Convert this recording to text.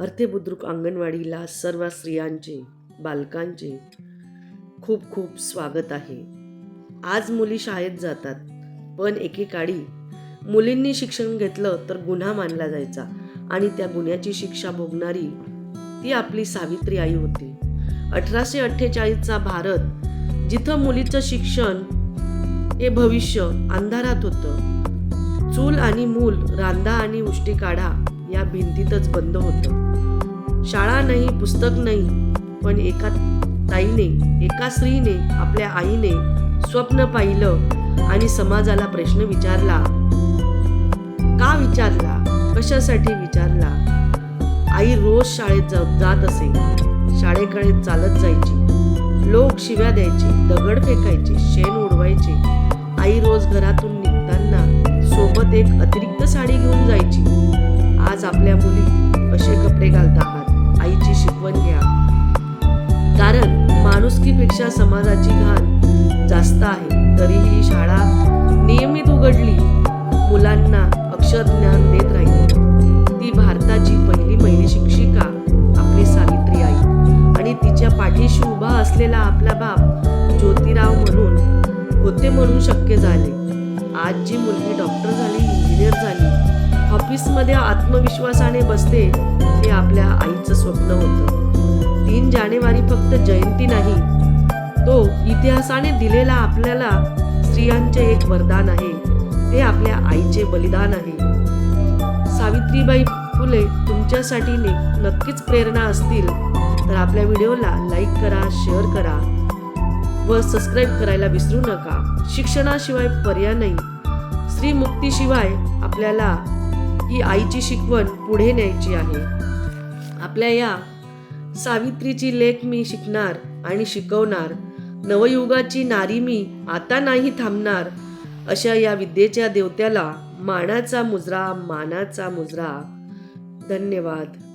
अर्थेबुद्रुक अंगणवाडीला सर्व स्त्रियांचे बालकांचे खूप खूप स्वागत आहे. आज मुली शाळेत जातात पण एकेकाळी मुलींनी शिक्षण घेतलं तर गुन्हा मानला जायचा आणि त्या गुन्ह्याची शिक्षा भोगणारी ती आपली सावित्री आई होती. अठराशे अठ्ठेचाळीसचा भारत जिथं मुलीचं शिक्षण हे भविष्य अंधारात होतं. चूल आणि मूल रांधा आणि उष्टी काढा या भिंतीतच बंद होतं. शाळा नाही पुस्तक नाही पण एका ताईने एका स्त्रीने आपल्या आईने स्वप्न पाहिलं आणि समाजाला प्रश्न विचारला. का विचारला? कशासाठी विचारला? आई रोज शाळेत जा- जात असे. शाळेकडे चालत जायची. लोक शिव्या द्यायचे दगड फेकायचे शेण उडवायचे. आई रोज घरातून निघताना सोबत एक अतिरिक्त साडी घेऊन जायची. आज आपल्या मुली असे कपडे घालत आहात आईची शिकवण घ्या. कारण माणुसकीपेक्षा समाजाची घाण जास्त आहे. तरीही शाळा नियमित उघडली मुलांना अक्षर ज्ञान देत राहील. ती भारताची पहिली महिली शिक्षिका आपली सावित्री आई. आणि तिच्या पाठीशी उभा असलेला आपला बाप ज्योतिराव म्हणून होते म्हणून शक्य झाले. आज जी मुलगी डॉक्टर झाली इंजिनियर झाली ऑफिसमध्ये आत्मविश्वासाने बसते हे आपल्या आईचं स्वप्न होतं. तीन जानेवारी फक्त जयंती नाही तो इतिहासाने दिलेला आपल्याला स्त्रियांचे एक वरदान आहे ते आपल्या आईचे बलिदान आहे. सावित्रीबाई फुले तुमच्यासाठी नक्कीच प्रेरणा असतील तर आपल्या व्हिडिओला लाईक करा शेअर करा व सबस्क्राईब करायला विसरू नका. शिक्षणाशिवाय पर्याय नाही. स्त्री मुक्तीशिवाय आपल्याला ही आईची शिकवण पुढे न्यायची आहे. आपल्या या सावित्रीची लेख मी शिकणार आणि शिकवणार नवयुगाची नारी मी आता नाही थांबणार अशा या विद्येच्या देवत्याला मानाचा मुजरा मानाचा मुजरा. धन्यवाद.